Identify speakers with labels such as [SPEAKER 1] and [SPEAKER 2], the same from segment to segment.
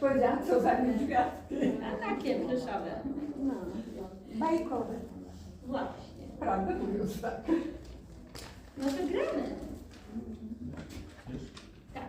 [SPEAKER 1] Powiedziałam, co za niedźwiadki.
[SPEAKER 2] A takie pluszowe.
[SPEAKER 3] No, bajkowe.
[SPEAKER 2] Właśnie.
[SPEAKER 1] Prawda mówiąc tak.
[SPEAKER 2] No to gramy. Tak.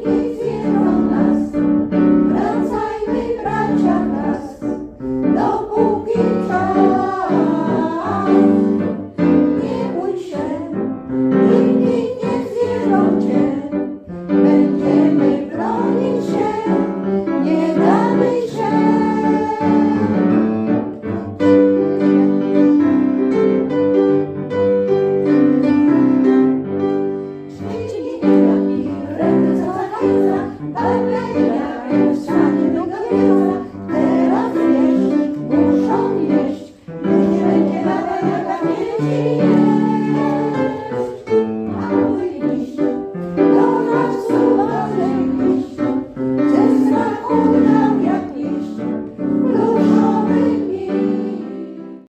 [SPEAKER 3] Teraz wiesz, muszą jeść, już będzie mama na pamięci.